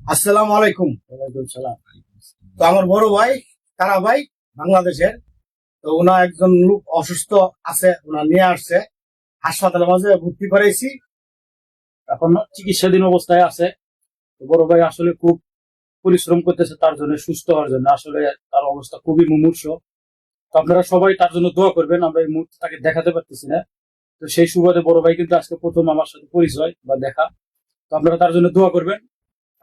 আসসালামু আলাইকুম। তো আমার বড় ভাই তারা ভাই? বাংলাদেশের। তো ওনার একজন লোক অসুস্থ আছে ওনার নিয়ে আসছে। হাসপাতালের মাঝে ভর্তি করেছি এখন চিকিৎসাধীন অবস্থায় আছে। তো বড় ভাই আসলে খুব পরিশ্রম করতেছে তার জন্য সুস্থ হওয়ার জন্য। আসলে তার অবস্থা খুবই মুমূর্ষ। তো আপনারা সবাই তার জন্য দোয়া করবেন আমরা এই মুহূর্তে তাকে দেখাতে পারতেছি না। তো সেই সুবাদে বড় ভাই কিন্তু আজকে প্রথম আমার সাথে পরিচয় বা দেখা। তো আপনারা তার জন্য দোয়া করবেন।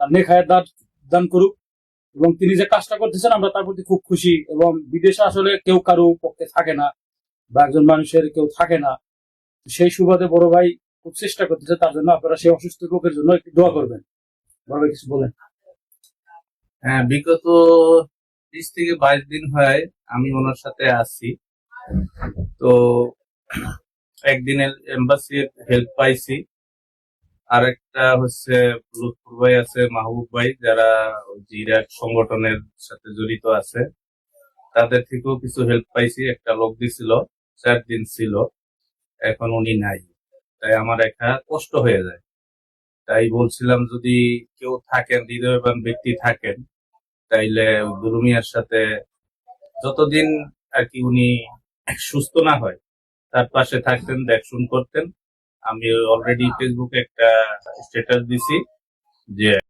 তার নেখায় দান দান করুক এবং তিনি যে কাজটা করতেছেন, আমরা তার প্রতি খুব খুশি এবং বিদেশে আসলে কেউ কারও পক্ষে থাকে না বা একজন মানুষের কেউ থাকে না। সেই সুবাদে বড় ভাই খুব চেষ্টা করতেছে, তার জন্য আপনারা সেই অসুস্থ লোকের জন্য একটু দোয়া করবেন। বড় ভাই, কিছু বলেন। হ্যাঁ বিগত বিশ থেকে বাইশ দিন হয় আমি ওনার সাথে আছি। তো একদিনের এম্বাসির হেল্প পাইছি। আর একটা হচ্ছে লুৎফুর ভাই আছে, মাহবুব ভাই, যারা জিরাট সংগঠনের সাথে জড়িত আছে। তাদের থেকেও কিছু হেল্প পাইছি, একটা লোক দিছিল, চার দিন ছিল, এখন উনি নাই। তাই আমার একা কষ্ট হয়ে যায়। তাই বলছিলাম, যদি কেউ থাকেন, হৃদয়বান ব্যক্তি থাকেন, তাইলে দুরুমিয়ার সাথে যতদিন আর কি উনি সুস্থ না হয়, তার পাশে থাকতেন, দেখশুন করতেন। আমি অলরেডি ফেসবুকে একটা স্ট্যাটাস দিছি যে